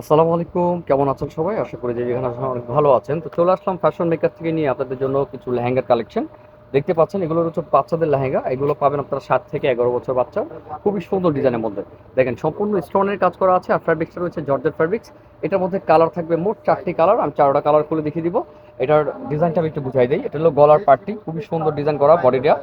আসসালামু আলাইকুম, কেমন আছেন সবাই? আশা করি যে আছেন অনেক ভালো আছেন। তো চলে আসলাম ফ্যাশন মেকার থেকে নিয়ে আপনাদের জন্য কিছু লেহেঙ্গার কালেকশন দেখতে পাচ্ছেন এগুলো হচ্ছে বাচ্চাদের লেহেঙ্গা। এগুলো পাবেন আপনারা সাত থেকে এগারো বছর বাচ্চা। খুবই সুন্দর ডিজাইনের মধ্যে। দেখেন, সম্পূর্ণ স্টোনের কাজ করা আছে। আর ফ্যাব্রিক্সটা রয়েছে জর্জেট ফ্যাব্রিক্স এটার মধ্যে কালার থাকবে মোট চারটি কালার আমি চারোটা কালার খুলে দেখিয়ে দিব। এটার ডিজাইনটা আমি একটু বুঝাই দিই। এটা হলো গলার পার্টটি খুবই সুন্দর ডিজাইন করা বডিটা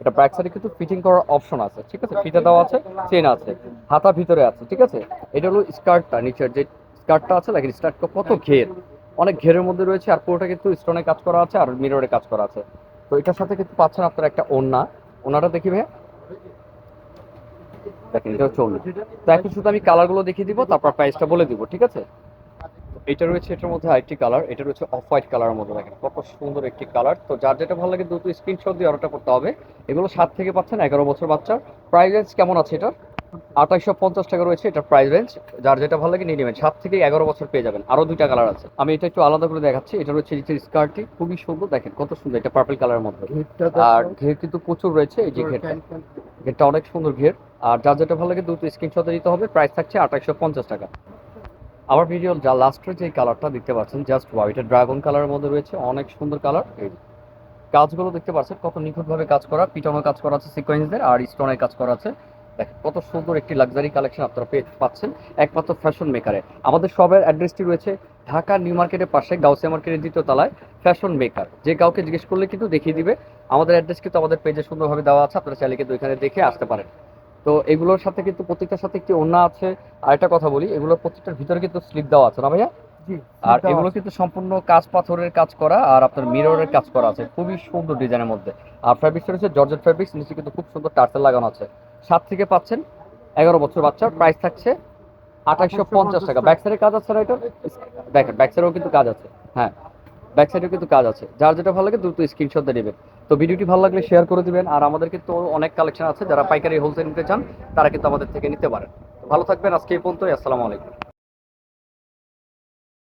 এটা ব্যাক সাইডে কিন্তু ফিটিং করার অপশন আছে, ঠিক আছে? ফিতে দেওয়া আছে চেন আছে, হাতা ভিতরে আছে, ঠিক আছে? এটা হলো স্কার্টটা নিচের যে স্কার্টটা আছে, দেখেন স্কার্টটা কত ঘের। অনেক ঘেরের মধ্যে রয়েছে আর পুরোটা কিন্তু স্টোনে কাজ করা আছে আর মিররে কাজ করা আছে। তো এটার সাথে কিন্তু পাচ্ছেন আপনারা একটা ওন্না ওনাটা দেখি ভাইয়া। দেখেন, এটা হচ্ছে ওন্না তো এখন শুধু আমি কালারগুলো দেখিয়ে দিব, তারপর প্রাইসটা বলে দিব, ঠিক আছে? এটা রয়েছে এটার মধ্যে আরেকটি কালার এটা রয়েছে অফ হোয়াইট কালারের মধ্যে দেখেন কত সুন্দর একটি কালার তো যার যেটা ভালো লাগে দ্রুত স্ক্রিনশট দিয়ে অর্ডারটা করতে হবে। এগুলো সাত থেকে পাচ্ছেন এগারো বছর বাচ্চার প্রাইস রেঞ্জ কেমন আছে এটার? আঠাইশশো পঞ্চাশ টাকা রয়েছে এটা প্রাইস রেঞ্জ যার যেটা ভালো লাগে নিয়ে নেবেন। সাত থেকে এগারো বছর পেয়ে যাবেন। আরও দুইটা কালার আছে। আমি এটা একটু আলাদা করে দেখাচ্ছি। এটা রয়েছে নিচের স্কার্টটি খুবই সুন্দর। দেখেন কত সুন্দর এটা পার্পল কালারের মধ্যে। আর ঘের কিন্তু প্রচুর রয়েছে এই যে ঘেরটা। ঘেরটা অনেক সুন্দর ঘের। আর যার যেটা ভালো লাগে দ্রুত স্ক্রিনশটে দিতে হবে। প্রাইস থাকছে আঠাইশশো পঞ্চাশ টাকা। আমার ভিডিও যা লাস্টের যে কালারটা দেখতে পাচ্ছেন জাস্ট এটা ড্রাগন কালারের মধ্যে রয়েছে, অনেক সুন্দর কালার এই কাজগুলো দেখতে পাচ্ছেন, কত নিখুঁতভাবে কাজ করা পিটানো কাজ করা আছে সিকোয়েন্সদের আর স্টোনের কাজ করা আছে। দেখেন, কত সুন্দর একটি লাক্সারি কালেকশন আপনারা পেয়ে পাচ্ছেন, একমাত্র ফ্যাশন মেকারে আমাদের সবের অ্যাড্রেসটি রয়েছে ঢাকা নিউ মার্কেটের পাশে, গাউসিয়া মার্কেটের দ্বিতীয় তলায় ফ্যাশন মেকার যে কাউকে জিজ্ঞেস করলে কিন্তু দেখিয়ে দিবে। আমাদের অ্যাড্রেস কিন্তু আমাদের পেজে সুন্দরভাবে দেওয়া আছে, আপনারা চাইলে কিন্তু দেখে আসতে পারেন। তো এগুলোর সাথে কিন্তু প্রত্যেকটার সাথে একটি ওন্না আছে। আর একটা কথা বলি এগুলোর প্রত্যেকটার ভিতরে কিন্তু স্লিপ দেওয়া আছে না ভাইয়া? আর এগুলো কিন্তু সম্পূর্ণ কাজ পাথরের কাজ করা আর আপনার মিররের কাজ করা আছে। খুবই সুন্দর ডিজাইনের মধ্যে। আর ফ্যাব্রিক্সটা রয়েছে জর্জেট ফ্যাব্রিক্স নিচে কিন্তু খুব সুন্দর টার্সেল লাগানো আছে। সাত থেকে পাচ্ছেন এগারো বছর বাচ্চার প্রাইস থাকছে আঠাশশো পঞ্চাশ টাকা। ব্যাক সাইডে কাজ আছে না এটা? দেখেন ব্যাক সাইডেও কিন্তু কাজ আছে। হ্যাঁ ব্যাক সাইডেও কিন্তু কাজ আছে। যার যেটা ভালো লাগে দ্রুত স্ক্রিনশট দিয়ে নেবেন। তো ভিডিওটি ভালো লাগলে শেয়ার করে দিবেন। আর আমাদের কিন্তু অনেক কালেকশন আছে, যারা পাইকারি হোলসেল নিতে চান, তারা কিন্তু আমাদের থেকে নিতে পারেন। ভালো থাকবেন, আজকে এই পর্যন্ত আসসালামু আলাইকুম।